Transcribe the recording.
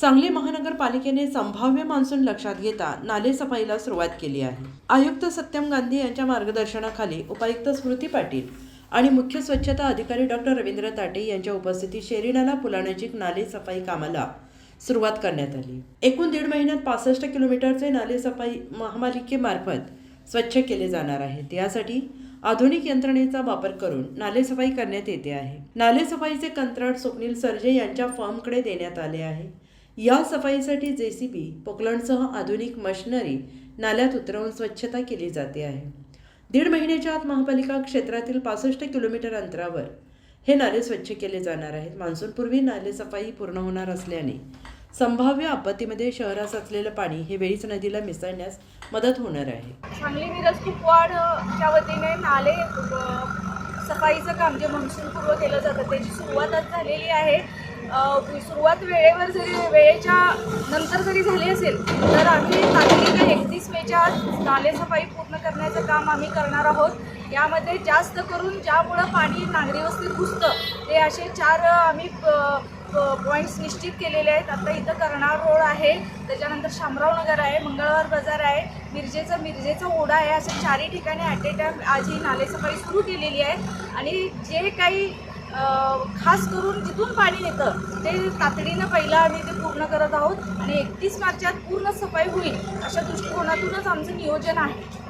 सांगली महानगरपालिकेने संभाव्य मान्सून लक्षात घेता नालेसफाईला सुरुवात केली आहे. आयुक्त सत्यम गांधी यांच्या मार्गदर्शनाखाली उपायुक्त स्मृती पाटील आणि मुख्य स्वच्छता अधिकारी डॉक्टर रवींद्र ताटे यांच्या उपस्थितीत शेरीनाला पुलानजीक नाले सफाई कामाला सुरुवात करण्यात आली. एकूण दीड महिन्यात पासष्ट किलोमीटरचे नाले सफाई महापालिकेमार्फत स्वच्छ केले जाणार आहेत यासाठी आधुनिक यंत्रणेचा वापर करून नालेसफाई करण्यात येते आहे. नालेसफाईचे कंत्राट स्वप्नील सर्जे यांच्या फॉर्मकडे देण्यात आले आहे. या सफाईसाठी जे सी बी पोकलंडसह आधुनिक मशिनरी नाल्यात उतरवून स्वच्छता केली जाते आहे. दीड महिन्याच्या आत महापालिका क्षेत्रातील पासष्ट किलोमीटर अंतरावर हे नाले स्वच्छ केले जाणार आहेत. मान्सूनपूर्वी नाले सफाई पूर्ण होणार असल्याने संभाव्य आपत्तीमध्ये शहरात असलेलं पाणी हे वेळीच नदीला मिसळण्यास मदत होणार आहे. सांगली मिरज कुपवाड वतीने नाले सफाईचं काम जे मान्सूनपूर्व केलं जातं त्याची सुरुवात आज झालेली आहे. सुरुवात वेळेवर जरी वेळेच्या नंतर जरी झाली असेल तर आम्ही तातडीने एकतीस मेच्या आत नाले पूर्ण करण्याचं काम आम्ही करणार आहोत. यामध्ये जास्त करून ज्यामुळं पाणी नागरी वस्तीत घुसतं ते असे चार आम्ही पॉईंट्स निश्चित केलेले आहेत. आता इथं करणार रोड आहे त्याच्यानंतर शामराव नगर आहे मंगळवार बाजार आहे मिरजेचं मिरजेचा ओढा आहे अशा चारही ठिकाणी ॲट ए टाईम आज ही नालेसफाई सुरू केलेली आहे. आणि जे काही खास करून जिथून पाणी येतं ते तातडीनं पहिला आम्ही ते पूर्ण करत आहोत आणि एकतीस मार्चात पूर्ण सफाई होईल अशा दृष्टिकोनातूनच आमचं नियोजन आहे.